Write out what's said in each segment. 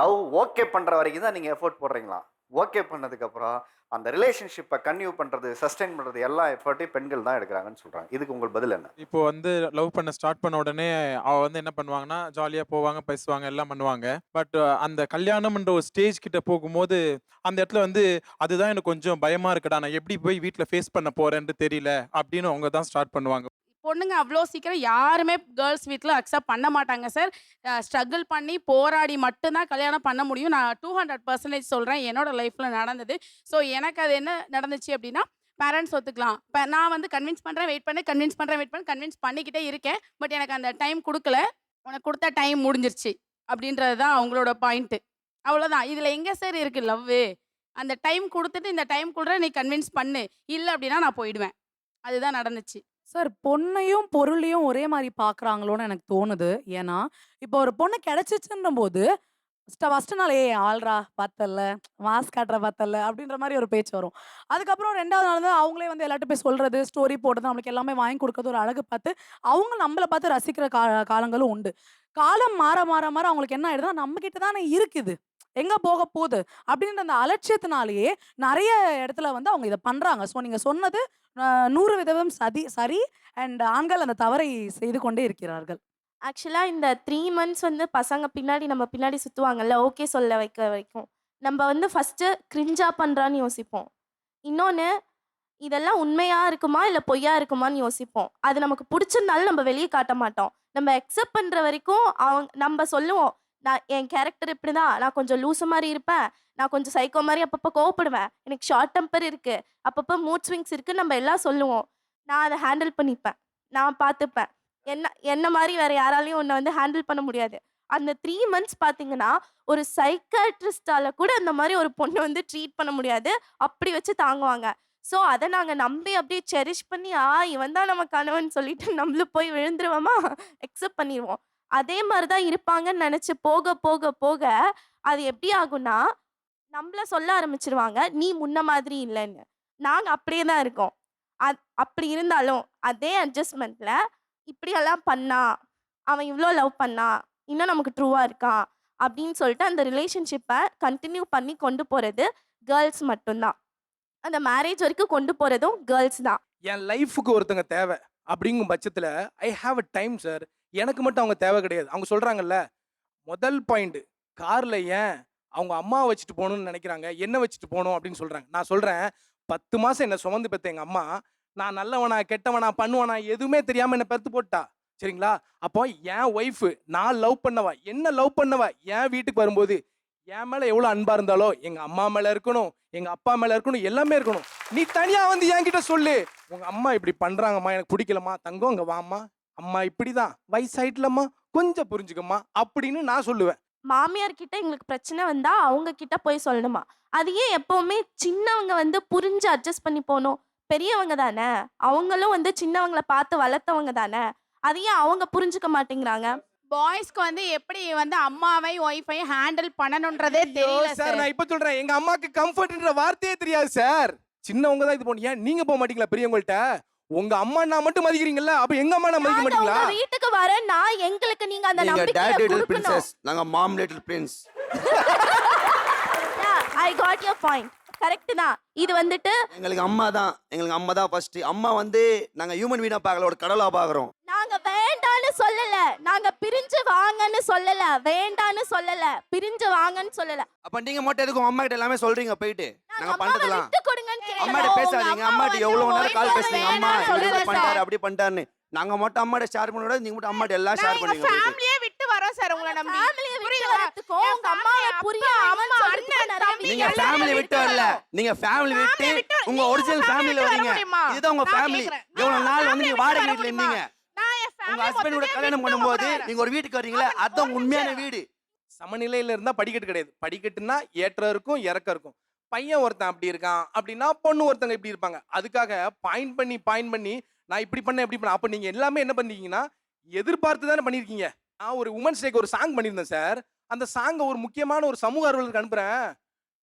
Love okay பண்ணுற வரைக்கும் தான் நீங்கள் எஃபோர்ட் போடுறீங்களா? ஓகே பண்ணதுக்கப்புறம் அந்த ரிலேஷன்ஷிப்பை கன்யூ பண்ணுறது சஸ்டெயின் பண்ணுறது எல்லா எஃபர்ட்டையும் பெண்கள் தான் எடுக்கிறாங்கன்னு சொல்கிறாங்க இதுக்கு உங்கள் பதில் என்ன? இப்போ வந்து லவ் பண்ண ஸ்டார்ட் பண்ண உடனே அவள் வந்து என்ன பண்ணுவாங்கன்னா ஜாலியாக போவாங்க பேசுவாங்க எல்லாம் பண்ணுவாங்க. பட் அந்த கல்யாணம்ன்ற ஒரு ஸ்டேஜ் கிட்ட போகும்போது அந்த இடத்துல வந்து அதுதான் எனக்கு கொஞ்சம் பயமாக இருக்குடா. நான் எப்படி போய் வீட்டில் ஃபேஸ் பண்ண போகிறேன்ட்டு தெரியல அப்படின்னு அவங்க தான் ஸ்டார்ட் பண்ணுவாங்க. பொண்ணுங்க அவ்வளோ சீக்கிரம் யாருமே கேர்ள்ஸ் வீட்டில் அக்செப்ட் பண்ண மாட்டாங்க சார் ஸ்ட்ரகிள் பண்ணி போராடி மட்டும்தான் கல்யாணம் பண்ண முடியும். நான் டூ ஹண்ட்ரட் பர்சன்டேஜ் சொல்கிறேன் என்னோட லைஃப்பில் நடந்தது. ஸோ எனக்கு அது என்ன நடந்துச்சு அப்படின்னா பேரண்ட்ஸ் ஒத்துக்கலாம். இப்போ நான் வந்து கன்வின்ஸ் பண்ணுறேன் வெயிட் பண்ணி கன்வின்ஸ் பண்ணுறேன் வெயிட் பண்ணி கன்வின்ஸ் பண்ணிக்கிட்டே இருக்கேன். பட் எனக்கு அந்த டைம் கொடுக்கல. உனக்கு கொடுத்த டைம் முடிஞ்சிருச்சு அப்படின்றது தான் அவங்களோட பாயிண்ட்டு அவ்வளோதான் இதில் எங்கே சார் இருக்குது லவ்வு அந்த டைம் கொடுத்துட்டு இந்த டைம் கொடுற நீ கன்வின்ஸ் பண்ணு. இல்லை அப்படின்னா நான் போயிடுவேன். அதுதான் நடந்துச்சு. சார் பொண்ணையும் பொருளையும் ஒரே மாதிரி பார்க்குறாங்களோன்னு எனக்கு தோணுது. ஏன்னா இப்போ ஒரு பொண்ணு கிடைச்சிச்சுன்ற போது ஃபஸ்ட்டு நாள் ஏ ஆள்ரா பார்த்தல்ல மாஸ் காட்டுற பார்த்தல்ல அப்படின்ற மாதிரி ஒரு பேச்சு வரும். அதுக்கப்புறம் ரெண்டாவது நாள் தான் அவங்களே வந்து எல்லார்ட்டும் போய் சொல்கிறது ஸ்டோரி போடுறது நம்மளுக்கு எல்லாமே வாங்கி கொடுக்கறது ஒரு அழகு பார்த்து அவங்க நம்மளை பார்த்து ரசிக்கிற கா காலங்களும் உண்டு. காலம் மாற மாற மாற அவங்களுக்கு என்ன ஆயிடுதுன்னா நம்ம கிட்ட தானே இருக்குது. எங்க போக போகுது? அப்படின்ற அந்த அலட்சியத்தினாலேயே நிறைய இடத்துல வந்து அவங்க இதை பண்றாங்க. ஸோ நீங்க சொன்னது நூறு விதம் சதி சரி அண்ட் ஆண்கள் அந்த தவறை செய்து கொண்டே இருக்கிறார்கள். ஆக்சுவலாக இந்த த்ரீ மந்த்ஸ் வந்து பசங்க பின்னாடி நம்ம பின்னாடி சுற்றுவாங்கல்ல ஓகே சொல்ல வைக்க வரைக்கும் நம்ம வந்து ஃபஸ்ட்டு கிரிஞ்சா பண்ணுறான்னு யோசிப்போம். இன்னொன்று இதெல்லாம் உண்மையாக இருக்குமா இல்லை பொய்யா இருக்குமான்னு யோசிப்போம். அது நமக்கு பிடிச்சிருந்தாலும் நம்ம வெளியே காட்ட மாட்டோம். நம்ம அக்செப்ட் பண்ணுற வரைக்கும் அவங்க நம்ம சொல்லுவோம் நான் என் கேரக்டர் இப்படி தான் நான் கொஞ்சம் லூசு மாதிரி இருப்பேன். நான் கொஞ்சம் சைக்கோ மாதிரி அப்பப்போ கோவப்படுவேன். எனக்கு ஷார்ட் டெம்பர் இருக்குது அப்பப்போ மூட் ஸ்விங்ஸ் இருக்குது நம்ம எல்லாம் சொல்லுவோம். நான் அதை ஹேண்டில் பண்ணிப்பேன். நான் பார்த்துப்பேன். என்ன என்ன மாதிரி வேறு யாராலையும் உன்னை வந்து ஹேண்டில் பண்ண முடியாது. அந்த த்ரீ மந்த்ஸ் பார்த்தீங்கன்னா ஒரு சைக்காட்ரிஸ்டால கூட அந்த மாதிரி ஒரு பொண்ணை வந்து ட்ரீட் பண்ண முடியாது. அப்படி வச்சு தாங்குவாங்க. ஸோ அதை நாங்கள் நம்பி அப்படியே செரிஷ் பண்ணி ஆ இவன் தான் நம்ம கணவன் சொல்லிட்டு நம்மளும் போய் விழுந்துருவோமா? அக்செப்ட் பண்ணிடுவோம் அதே மாதிரி தான் இருப்பாங்கன்னு நினச்சி போக போக போக அது எப்படி ஆகும்னா நம்மள சொல்ல ஆரம்பிச்சிருவாங்க நீ முன்ன மாதிரி இல்லைன்னு. நாங்கள் அப்படியே தான் இருக்கோம். அத் அப்படி இருந்தாலும் அதே அட்ஜஸ்ட்மெண்ட்டில் இப்படியெல்லாம் பண்ணா அவன் இவ்வளோ லவ் பண்ணா இன்னும் நமக்கு ட்ரூவாக இருக்கான் அப்படின்னு சொல்லிட்டு அந்த ரிலேஷன்ஷிப்பை கண்டினியூ பண்ணி கொண்டு போகிறது கேர்ள்ஸ் மட்டும்தான் அந்த மேரேஜ் வரைக்கும் கொண்டு போகிறதும் கேர்ள்ஸ் தான். என் லைஃபுக்கு ஒருத்தங்க தேவை அப்படிங்கும் பட்சத்தில் I have a time sir. எனக்கு மட்டும் அவங்க தேவை கிடையாது. அவங்க சொல்கிறாங்கல்ல முதல் பாயிண்ட் காரில் ஏன் அவங்க அம்மா வச்சுட்டு போகணும்னு நினைக்கிறாங்க? என்ன வச்சுட்டு போகணும்? அப்படின்னு சொல்கிறாங்க நான் சொல்கிறேன் பத்து மாதம் என்னை சுமந்து பெற்ற எங்கள் அம்மா நான் நல்லவனா கெட்டவனா பண்ணுவனா எதுவுமே தெரியாமல் என்னை பெற்று போட்டா? சரிங்களா? அப்போ என் ஒய்ஃபு நான் லவ் பண்ணவா? என்ன லவ் பண்ணவா? என் வீட்டுக்கு வரும்போது என் மேலே எவ்வளோ அன்பாக இருந்தாலோ எங்கள் அம்மா மேலே இருக்கணும் எங்கள் அப்பா மேலே இருக்கணும் எல்லாமே இருக்கணும். நீ தனியாக வந்து என்கிட்ட சொல்லு. உங்கள் அம்மா இப்படி பண்ணுறாங்கம்மா எனக்கு பிடிக்கலம்மா. தங்கம் அங்கே வாம்மா. அம்மா இப்படிதான் வயசாயிட்டலம்மா கொஞ்சம் புரிஞ்சுக்கம்மா அப்படின்னு நான் சொல்லுவேன். மாமியார் கிட்ட எங்களுக்கு பிரச்சனை வந்தா அவங்க கிட்ட போய் சொல்லணுமா? அது ஏன் எப்பவுமே சின்னவங்க வந்து புரிஞ்சு அட்ஜஸ்ட் பண்ணி போகணும்? பெரியவங்க தானே? அவங்களும் வந்து சின்னவங்கள பார்த்து வளர்த்தவங்க தானே? அது ஏன் அவங்க புரிஞ்சுக்க மாட்டேங்கிறாங்க? பாய்ஸ்க்கு வந்து எப்படி வந்து அம்மாவை ஒய்ஃபையும் ஹேண்டில் பண்ணணுன்றதே தெரியல சார் நான் இப்ப சொல்றேன். எங்க அம்மாக்கு கம்ஃபர்ட்ன்ற வார்த்தையே தெரியாது சார் சின்னவங்க தான் இது பண்ணு ஏன் நீங்க போக மாட்டீங்களா பெரியவங்கள்ட்ட? உங்க அம்மா நான் மட்டும் மதிக்கிறீங்கல்ல? அப்ப எங்க அம்மா நான் மதிக்க மாட்டீங்களா? வீட்டுக்கு வரேன்னா எங்களுக்கு நீங்க அந்த நம்பிக்கையை கொடுக்கணும். பிரின்சஸ் நாங்க mom little prince I got your point correct தான். இது வந்துட்டு எங்களுக்கு அம்மா தான். எங்களுக்கு அம்மா தான் ஃபர்ஸ்ட் அம்மா வந்து நாங்க ஹியூமன் வீடா பார்க்கல ஒரு நாங்க வேண்டான்னு சொல்லல. நாங்க பிரிஞ்சு வாங்கன்னு சொல்லல. வேண்டான்னு சொல்லல. பிரிஞ்சு வாங்கன்னு சொல்லல. அப்ப நீங்க மட்டும் எதுக்கும் அம்மா கிட்ட எல்லாமே சொல்றீங்க? போயிட்டு. நாங்க பண்றதெல்லாம் அம்மா. கிட்ட பேசாதீங்க. அம்மா வந்து எவ்வளவு உங்க நேரம் கால் பேசுறீங்க? அம்மா இப்படி சார். அப்படி பண்ணிட்டாருன்னு. நாங்க மட்டும் அம்மாட்ட ஷேர் பண்ண விடாது நீங்க மட்டும் அம்மாட்ட எல்லாம் ஷேர் பண்ணுங்க. ஃபேமிலியே விட்டு வரோம் சார் உங்களை நம்பி. ஃபேமிலியை விட்டு என் உங்க அம்மாவை புரிய அம்மா அம்மா, சொல்றதுக்கும் அண்ணன், தம்பி, நீங்க ஃபேமிலி விட்டு வரல. நீங்க ஃபேமிலி விட்டு உங்க ஒரிஜினல் உங்க ஃபேமிலில வரீங்க? இதுதான் உங்க ஃபேமிலி. எவ்வளவு நாள் வந்து நீங்க வாடகை முடியுமா? இருந்தீங்க? உங்க ஹஸ்பண்டோட கல்யாணம் பண்ணும்போது. நீங்க ஒரு வீட்டுக்கு வரீங்களா அப்ப அதான் உண்மையான. வீடு. சமநிலையில இருந்தா படிக்கட்டு கிடையாது. படிக்கட்டுனா ஏற்றம் இருக்கும் இறக்கம் இருக்கும். பையன் ஒருத்தன் அப்படி இருக்கான் அப்படின்னா பொண்ணு ஒருத்தங்க இப்படி இருப்பாங்க. அதுக்காக பாயிண்ட் பண்ணி பாயிண்ட் பண்ணி நான் இப்படி பண்ணேன் இப்படி பண்ண அப்ப நீங்க எல்லாமே என்ன பண்ணீங்கன்னா எதிர்பார்த்து தானே பண்ணிருக்கீங்க. நான் ஒரு உமன்ஸ் டேக்கு ஒரு சாங் பண்ணியிருந்தேன் சார் அந்த சாங்கை ஒரு முக்கியமான ஒரு சமூக ஆர்வலருக்கு அனுப்புறேன்.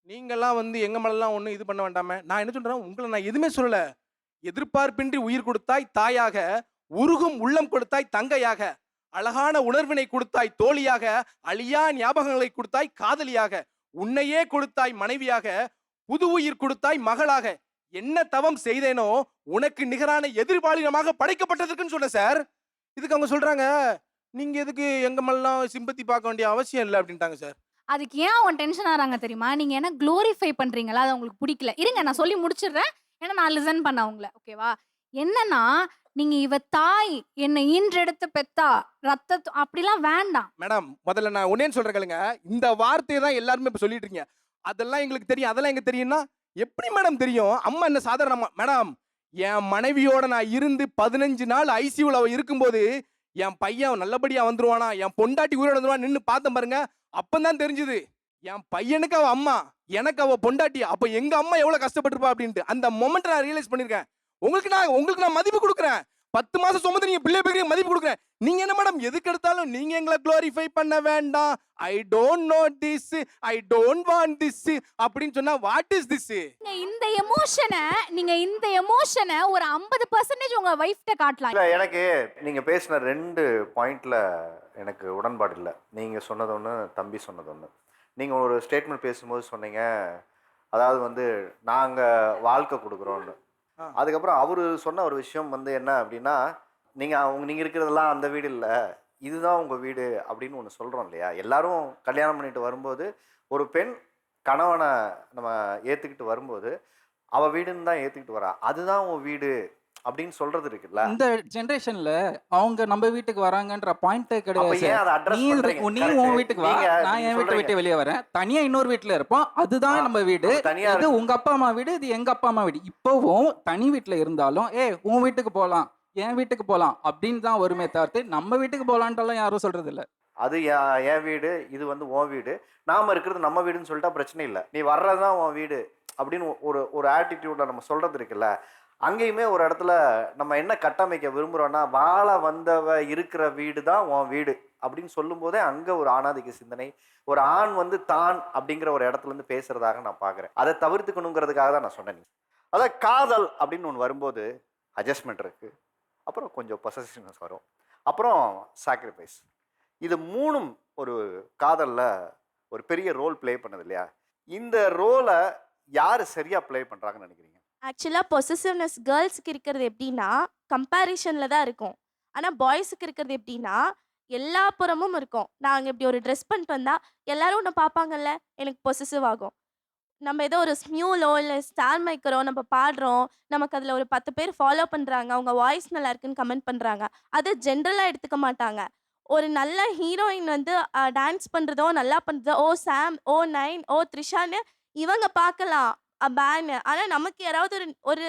நீங்கெல்லாம் வந்து எங்க மேலாம் ஒன்றும் இது பண்ண வேண்டாமே. நான் என்ன சொல்றேன்? உங்களை நான் எதுவுமே சொல்லல. எதிர்பார்ப்பின்றி உயிர் கொடுத்தாய் தாயாக உருகும் உள்ளம் கொடுத்தாய் தங்கையாக அழகான உணர்வினை கொடுத்தாய் தோழியாக அழியா ஞாபகங்களை கொடுத்தாய் காதலியாக உன்னையே கொடுத்தாய் மனைவியாக புது உயிர் கொடுத்தாய் மகளாக. என்ன தவம் செய்தேனோ உனக்கு நிகரான எதிர்பாலினமாக படைக்கப்பட்டதற்குன்னு சொன்ன சார். இதுக்கு அவங்க சொல்றாங்க நீங்க எதுக்கு எங்க மேலாம் சிம்பத்தி பார்க்க வேண்டிய அவசியம் இல்லை அப்படின்ட்டாங்க சார். அதுக்கு ஏன் அவன் டென்ஷன் ஆறாங்க தெரியுமா? நீங்க என்ன க்ளோரிஃபை பண்றீங்களா? அது உங்களுக்கு பிடிக்கல. இருங்க நான் சொல்லி முடிச்சிடுறேன். ஏன்னா நான் லிசன் பண்ண அவங்கள. ஓகேவா என்னன்னா நீங்க இவ தாய் என்னை ஈன்றெடுத்து பெத்தா ரத்த அப்படிலாம் வேண்டாம். மேடம் முதல்ல நான் ஒன்னேன்னு சொல்றேன் கேளுங்க. இந்த வார்த்தையை தான் எல்லாருமே இப்ப சொல்லிட்டு இருக்கீங்க. அதெல்லாம் எங்களுக்கு தெரியும். அதெல்லாம் எங்க தெரியும்னா எப்படி மேடம் தெரியும்? அம்மா என்ன சாதாரணமா மேடம் என் மனைவியோட நான் இருந்து பதினஞ்சு நாள் ஐசியூல அவ இருக்கும்போது என் பையன் நல்லபடியா வந்துருவானா? என் பொண்டாட்டி உயிரோட வந்துருவான்? நின்று பார்த்தேன் பாருங்க. அப்பந்தான் தெரிஞ்சுது. என் பையனுக்கு அவ அம்மா எனக்கு அவ பொண்டாட்டி. அப்ப எங்க அம்மா எவ்வளவு கஷ்டப்பட்டிருப்பா அப்படின்ட்டு. அந்த மொமெண்ட் நான் ரியலைஸ் பண்ணிருக்கேன் உங்களுக்கு நான் உங்களுக்கு நான் மதிப்பு கொடுக்குறேன். பத்து மாசம் சுமந்து நீங்க பிள்ளை பேருக்கு மதிப்பு கொடுக்குறேன். நீங்க என்ன மேடம் எதுக்கு எடுத்தாலும் நீங்க எங்களை குளோரிஃபை பண்ண வேண்டாம். I don't know this I don't want this அப்படின்னு சொன்னா வாட் இஸ் திஸ் நீங்க இந்த எமோஷனை நீங்க இந்த எமோஷனை ஒரு ஐம்பது பர்சன்டேஜ் உங்க ஒய்ஃப்ட்ட காட்டலாம். இல்லை எனக்கு நீங்கள் பேசின ரெண்டு பாயிண்டில் எனக்கு உடன்பாடு இல்லை. நீங்கள் சொன்னது ஒன்று தம்பி சொன்னது ஒன்று நீங்கள் ஒரு ஸ்டேட்மெண்ட் பேசும்போது சொன்னீங்க அதாவது வந்து நாங்கள் வாழ்க்கை கொடுக்குறோன்னு. அதுக்கப்புறம் அவர் சொன்ன ஒரு விஷயம் வந்து என்ன அப்படின்னா நீங்கள் அவங்க நீங்கள் இருக்கிறதெல்லாம் அந்த வீடு இல்லை. இதுதான் உங்கள் வீடு அப்படின்னு ஒன்று சொல்கிறோம் இல்லையா? எல்லாரும் கல்யாணம் பண்ணிட்டு வரும்போது ஒரு பெண் கணவனை நம்ம ஏற்றுக்கிட்டு வரும்போது அவள் வீடுன்னு தான் ஏற்றுக்கிட்டு வரா. அதுதான் உன் வீடு அப்படின்னு சொல்கிறது இருக்குல்ல? இந்த ஜெனரேஷன்ல அவங்க நம்ம வீட்டுக்கு வராங்கன்ற பாயிண்டே கிடையாது நீ. உன் வீட்டுக்கு வா. நான் என் வீட்டை. விட்டு வெளியே வரேன். தனியா இன்னொரு வீட்டுல இருப்போம். அதுதான் நம்ம வீடு. இது. உங்க அப்பா அம்மா வீடு. இது எங்க அப்பா அம்மா வீடு. இப்போவும் தனி வீட்டுல இருந்தாலும் ஏ உன் வீட்டுக்கு போலாம். என் வீட்டுக்கு போலாம். அப்படின்னு தான் வருமே தவிர்த்து நம்ம வீட்டுக்கு போலான்ட்டெல்லாம் யாரும் சொல்றது இல்ல. அது என் என் வீடு இது வந்து உன் வீடு. நாம இருக்கிறது நம்ம வீடுன்னு சொல்லிட்டா பிரச்சனை இல்லை. நீ வர்றதுதான் உன் வீடு அப்படின்னு ஒரு ஒரு ஆட்டிடியூட்ல நம்ம சொல்றது இருக்குல்ல. அங்கேயுமே ஒரு இடத்துல நம்ம என்ன கட்டமைக்க விரும்புகிறோன்னா வாழ வந்தவ இருக்கிற வீடு தான் உன் வீடு அப்படின்னு சொல்லும்போதே அங்கே ஒரு ஆணாதிக்க சிந்தனை ஒரு ஆண் வந்து தான் அப்படிங்கிற ஒரு இடத்துலேருந்து பேசுகிறதாக நான் பார்க்குறேன் அதை தவிர்த்துக்கணுங்கிறதுக்காக தான் நான் சொன்னேன். அதான் காதல் அப்படின்னு ஒன்று வரும்போது அட்ஜஸ்ட்மெண்ட் இருக்குது அப்புறம் கொஞ்சம் பொசசிவ்னஸ் வரும். அப்புறம் சாக்ரிஃபைஸ் இது மூணும் ஒரு காதலில் ஒரு பெரிய ரோல் ப்ளே பண்ணது இல்லையா? இந்த ரோலை யார் சரியாக ப்ளே பண்ணுறாங்கன்னு நினைக்கிறீங்க? ஆக்சுவலாக பொசசிவ்னஸ் கேர்ள்ஸுக்கு இருக்கிறது எப்படின்னா கம்பேரிஷனில் தான் இருக்கும். ஆனால் பாய்ஸுக்கு இருக்கிறது எப்படின்னா எல்லா புறமும் இருக்கும். நாங்கள் இப்படி ஒரு ட்ரெஸ் பண்ணிட்டு வந்தால் எல்லாரும் ஒன்று பார்ப்பாங்கல்ல? எனக்கு பொசசிவ் ஆகும். நம்ம ஏதோ ஒரு ஸ்மியூலோ இல்லை ஸ்டார் மைக்கரோ நம்ம பாடுறோம். நமக்கு அதில் ஒரு பத்து பேர் ஃபாலோ பண்ணுறாங்க அவங்க வாய்ஸ் நல்லா இருக்குன்னு கமெண்ட் பண்ணுறாங்க அதை ஜென்ரலாக எடுத்துக்க மாட்டாங்க. ஒரு நல்ல ஹீரோயின் வந்து டான்ஸ் பண்ணுறதோ நல்லா பண்ணுறதோ ஓ சாம் ஓ நைன் ஓ த்ரிஷான்னு இவங்க பார்க்கலாம். பேனு. ஆனால் நமக்கு யாராவது ஒரு ஒரு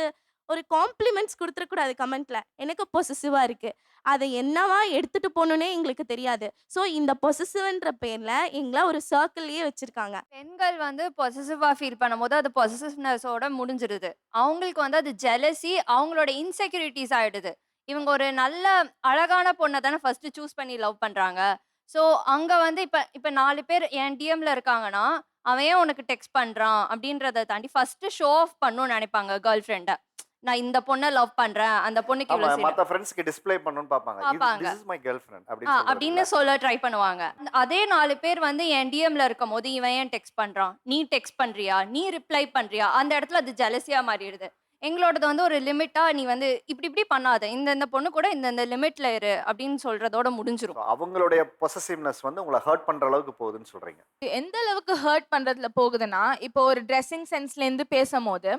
ஒரு காம்ப்ளிமெண்ட்ஸ் கொடுத்துடக்கூடாது கமெண்ட்ல. எனக்கு பொசசிவாக இருக்கு. அதை என்னவா எடுத்துட்டு போகணுன்னே எங்களுக்கு தெரியாது. ஸோ இந்த பொசசிவ்ன்ற பேர்ல எங்களை ஒரு சர்க்கிள்லயே வச்சிருக்காங்க. பெண்கள் வந்து பொசசிவாக ஃபீல் பண்ணும்போது அது பொசசிவ்னஸோட முடிஞ்சிடுது அவங்களுக்கு வந்து அது ஜெலசி அவங்களோட இன்செக்யூரிட்டிஸ் ஆயிடுது. இவங்க ஒரு நல்ல அழகான பொண்ணை தானே ஃபர்ஸ்ட் சூஸ் பண்ணி லவ் பண்றாங்க. ஸோ அங்க வந்து இப்ப இப்ப நாலு பேர் என் டிஎம்ல இருக்காங்கன்னா அவன் ஏன் உனக்கு டெக்ஸ்ட் பண்றான் அப்படின்றத தாண்டி ஃபர்ஸ்ட் ஷோ ஆஃப் பண்ணணும்னு நினைப்பாங்க கேர்ள் ஃப்ரெண்டை நான் இந்த பொண்ணை லவ் பண்றேன் அந்த பொண்ணுக்கு இவ்வளவு மற்ற ஃப்ரெண்ட்ஸ்க்கு டிஸ்ப்ளே பண்ணணும்னு பார்ப்பாங்க. பார்ப்பாங்க. This is my girlfriend ஆ, அப்படின்னு சொல்ல ட்ரை பண்ணுவாங்க. அதே நாலு பேர் வந்து என் டிஎம்ல இருக்கும் போது இவன் ஏன் டெக்ஸ்ட் பண்றான்? நீ டெக்ஸ்ட் பண்றியா? நீ ரிப்ளை பண்றியா? அந்த இடத்துல அது ஜெலசியா மாறிடுது. எங்களோடது வந்து ஒரு லிமிட்டா நீ வந்து இப்படி இப்படி பண்ணாத. இந்த இந்த பொண்ணு கூட இந்த இந்த லிமிட்ல இரு அப்படின்னு சொல்றதோட முடிஞ்சிரும். அவங்களுடைய பொசசிவ்னஸ் வந்து உங்களை ஹர்ட் பண்ற அளவுக்கு போகுதுன்னு சொல்றீங்க. எந்த அளவுக்கு ஹர்ட் பண்றதுல போகுதுன்னா இப்போ ஒரு ட்ரெஸ்ஸிங் சென்ஸ்ல இருந்து பேசும்போது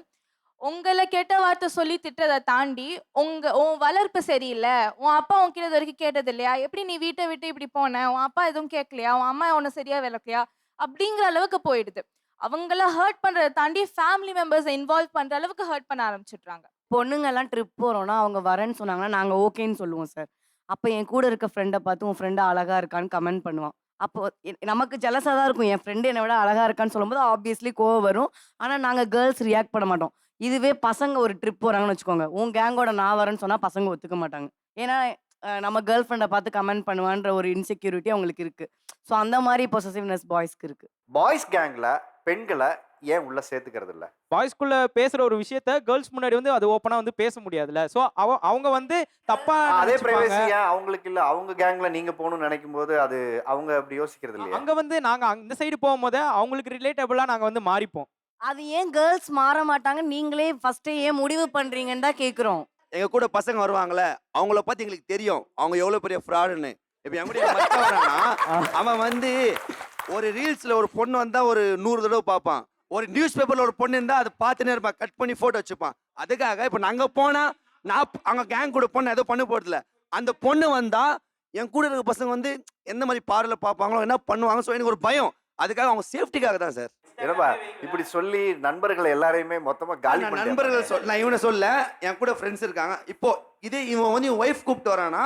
உங்களை கெட்ட வார்த்தை சொல்லி திட்டதை தாண்டி உங்க உன் வளர்ப்பு சரியில்லை உன் அப்பா உன்கிட்ட இது வரைக்கும் கேட்டது இல்லையா? எப்படி நீ வீட்டை விட்டு இப்படி போன? உன் அப்பா எதுவும் கேட்கலையா? உன் அம்மா உன்னை சரியா விளக்கலையா? அப்படிங்கிற அளவுக்கு போயிடுது. அவங்கள ஹர்ட் பண்றதை தாண்டி ஃபேமிலி மெம்பர்ஸை இன்வால்வ் பண்ற அளவுக்கு ஹர்ட் பண்ண ஆரம்பிச்சிடுறாங்க. பொண்ணுங்கெல்லாம் ட்ரிப் போகிறோன்னா அவங்க வரேன்னு சொன்னாங்கன்னா நாங்கள் ஓகேன்னு சொல்லுவோம் சார் அப்போ என் கூட இருக்க ஃப்ரெண்டை பார்த்து உன் ஃப்ரெண்டு அழகா இருக்கான்னு கமெண்ட் பண்ணுவான். அப்போ நமக்கு ஜலசாக தான் இருக்கும். என் ஃப்ரெண்டு என்னை விட அழகா இருக்கான்னு சொல்லும்போது ஆப்வியஸ்லி கோவம் வரும். ஆனால் நாங்கள் கேர்ள்ஸ் ரியாக்ட் பண்ண மாட்டோம். இதுவே பசங்க ஒரு ட்ரிப் போகிறாங்கன்னு வச்சுக்கோங்க. உன் கேங்கோட நான் வரேன்னு சொன்னால் பசங்க ஒத்துக்க மாட்டாங்க. ஏன்னா நம்ம கேர்ள் ஃப்ரெண்டை பார்த்து கமெண்ட் பண்ணுவான்ற ஒரு இன்செக்யூரிட்டி அவங்களுக்கு இருக்குது ஸோ அந்த மாதிரி பொசசிவ்னஸ் பாய்ஸ்க்கு இருக்குது பாய்ஸ் கேங்ல பெண்களை ஏன் உள்ள சேர்த்துக்கிறது இல்ல பாய்ஸ்குள்ள பேசுற ஒரு விஷயத்த கேர்ள்ஸ் முன்னாடி வந்து அது ஓப்பனா வந்து பேச முடியாதுல்ல. சோ அவ அவங்க வந்து தப்பா அதே நினைச்சுப்பாங்க. பிரைவசி ஏன் அவங்களுக்கு இல்ல? அவங்க கேங்ல நீங்க போகணும்னு நினைக்கும் போது அது அவங்க அப்படி யோசிக்கிறது இல்லையா? அங்க வந்து நாங்க அந்த சைடு போகும்போது அவங்களுக்கு ரிலேட்டபிளா நாங்க வந்து மாறிப்போம். அது ஏன் கேர்ள்ஸ் மாற மாட்டாங்க? நீங்களே ஃபர்ஸ்டே ஏன் முடிவு பண்றீங்கன்னு தான் கேக்குறோம். எங்க கூட பசங்க வருவாங்கல்ல அவங்கள பத்தி எங்களுக்கு தெரியும். அவங்க எவ்வளவு பெரிய ஃப்ராடுன்னு இப்போ என் கூட அவன் வந்து ஒரு ரீல்ஸ்ல ஒரு பொண்ணு வந்தா ஒரு நூறு தடவை பார்ப்பான். ஒரு நியூஸ் பேப்பர்ல ஒரு பொண்ணு இருந்தா அதை பார்த்துனே இருப்பான். கட் பண்ணி போட்டோ வச்சுப்பான். அதுக்காக இப்போ நாங்க போனா நான் அவங்க கேங் கூட பொண்ணு ஏதோ பண்ண போறதில்ல. அந்த பொண்ணு வந்தா என் கூட இருக்க பசங்க வந்து எந்த மாதிரி பார்வையில் பார்ப்பாங்களோ என்ன பண்ணுவாங்க ஸோ எனக்கு ஒரு பயம். அதுக்காக அவங்க சேஃப்டிக்காக தான் சார். என்னப்பா இப்படி சொல்லி நண்பர்களை எல்லாரையுமே மொத்தமா காலி நண்பர்கள் சொல் நான் இவனை சொல்ல என் கூட ஃப்ரெண்ட்ஸ் இருக்காங்க. இப்போ இதே இவன் வந்து ஒய்ஃப் கூப்பிட்டு வரானா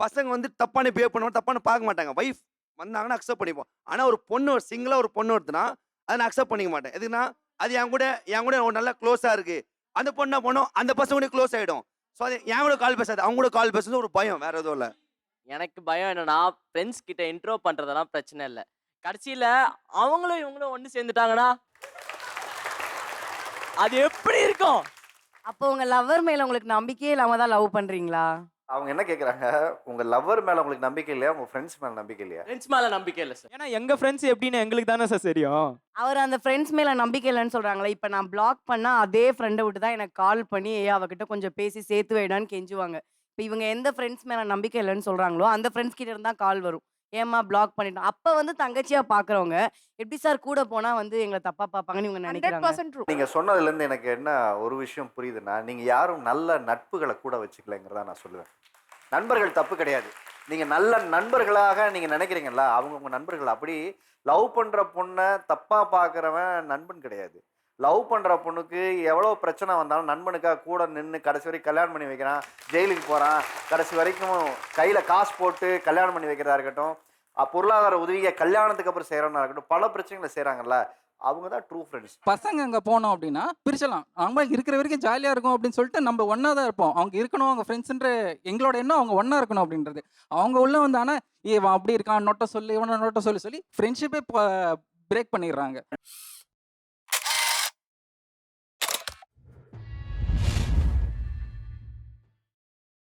பசங்க வந்து தப்பான பிஹேவ் பண்ணுவாங்க தப்பான பார்க்க மாட்டாங்க. ஒய்ஃப் வந்தாங்கன்னா அக்செப்ட் பண்ணிப்போம். ஆனால் ஒரு பொண்ணு ஒரு சிங்கிளாக ஒரு பொண்ணு வருதுன்னா அதை நான் அக்செப்ட் பண்ணிக்க மாட்டேன். எதுக்குன்னா அது என் கூட என் கூட ஒரு நல்லா க்ளோஸாக இருக்கு. அந்த பொண்ணா பொண்ணும்? அந்த பசங்க கூட க்ளோஸ் ஆகிடும் ஸோ அது என் கூட கால் பேசாது அவங்க கூட கால் பேசுறது ஒரு பயம் வேற எதுவும் இல்லை. எனக்கு பயம் என்னன்னா ஃப்ரெண்ட்ஸ் கிட்ட இன்ட்ரோ பண்றதெல்லாம் பிரச்சனை இல்லை. கடைசியில அவங்களும் இவங்களும் ஒன்று சேர்ந்துட்டாங்கன்னா அது எப்படி இருக்கும்? அப்போ உங்க லவ்வர் மேல உங்களுக்கு நம்பிக்கையே இல்லாம தான் லவ் பண்றீங்களா? அவங்க என்ன கேக்குறாங்க? உங்க லவ்வர் மேல உங்களுக்கு நம்பிக்கை இல்லையா? உங்க ஃப்ரெண்ட்ஸ் மேல நம்பிக்கை இல்லையா? ஃப்ரெண்ட்ஸ் மேல நம்பிக்கை இல்லை சார் ஏன்னா எங்க ஃப்ரெண்ட்ஸ் எப்படின்னு எங்களுக்கு தானே சார் தெரியும். அவர் அந்த ஃப்ரெண்ட்ஸ் மேல நம்பிக்கை இல்லைன்னு சொல்றாங்களே இப்போ நான் பிளாக் பண்ணா அதே ஃப்ரெண்டை விட்டு தான் எனக்கு கால் பண்ணி ஏ அவகிட்ட கொஞ்சம் பேசி சேர்த்து வைடான்னு கெஞ்சுவாங்க. இப்போ இவங்க எந்த ஃப்ரெண்ட்ஸ் மேல நம்பிக்கை இல்லைன்னு சொல்றாங்களோ அந்த ஃப்ரெண்ட்ஸ் கிட்ட இருந்தா கால் வரும். ஏமா பிளாக் பண்ணிட்டோம். அப்ப வந்து தங்கச்சியா பாக்குறவங்க எப்படி சார் கூட போனா வந்து எங்களை தப்பா பார்ப்பாங்கன்னு இவங்க நினைக்கிறாங்க? நீங்க சொன்னதுல இருந்து எனக்கு என்ன ஒரு விஷயம் புரியுதுன்னா நீங்க யாரும் நல்ல நட்புகளை கூட வச்சுக்கலைங்கிறதா நான் சொல்லுவேன். நண்பர்கள் தப்பு கிடையாது. நீங்க நல்ல நண்பர்களாக நீங்க நினைக்கிறீங்கல்ல அவங்க உங்க நண்பர்கள். அப்படி லவ் பண்ற பொண்ணை தப்பா பார்க்கறவன் நண்பன் கிடையாது. லவ் பண்ணுற பொண்ணுக்கு எவ்வளோ பிரச்சனை வந்தாலும் நண்பனுக்காக கூட நின்று கடைசி வரைக்கும் கல்யாணம் பண்ணி வைக்கிறான் ஜெயிலுக்கு போகிறான் கடைசி வரைக்கும் கையில் காசு போட்டு கல்யாணம் பண்ணி வைக்கிறதா இருக்கட்டும் பொருளாதார உதவியை கல்யாணத்துக்கு அப்புறம் செய்யறவனா இருக்கட்டும் பல பிரச்சனைகளை செய்கிறாங்கல்ல அவங்க தான் ட்ரூ ஃப்ரெண்ட்ஸ் பசங்க அங்கே போனோம் அப்படின்னா பிரிச்சலாம். அவங்க இருக்கிற வரைக்கும் ஜாலியாக இருக்கும் அப்படின்னு சொல்லிட்டு நம்ம ஒன்றா தான் இருப்போம். அவங்க இருக்கணும் அவங்க ஃப்ரெண்ட்ஸுன்ற எங்களோட எண்ணம் அவங்க ஒன்றா இருக்கணும் அப்படின்றது. அவங்க உள்ள வந்தானா இவன் அப்படி இருக்கான் நொட்ட சொல்லி இவனை நொட்ட சொல்லி சொல்லி ஃப்ரெண்ட்ஷிப்பே பிரேக் பண்ணிடுறாங்க.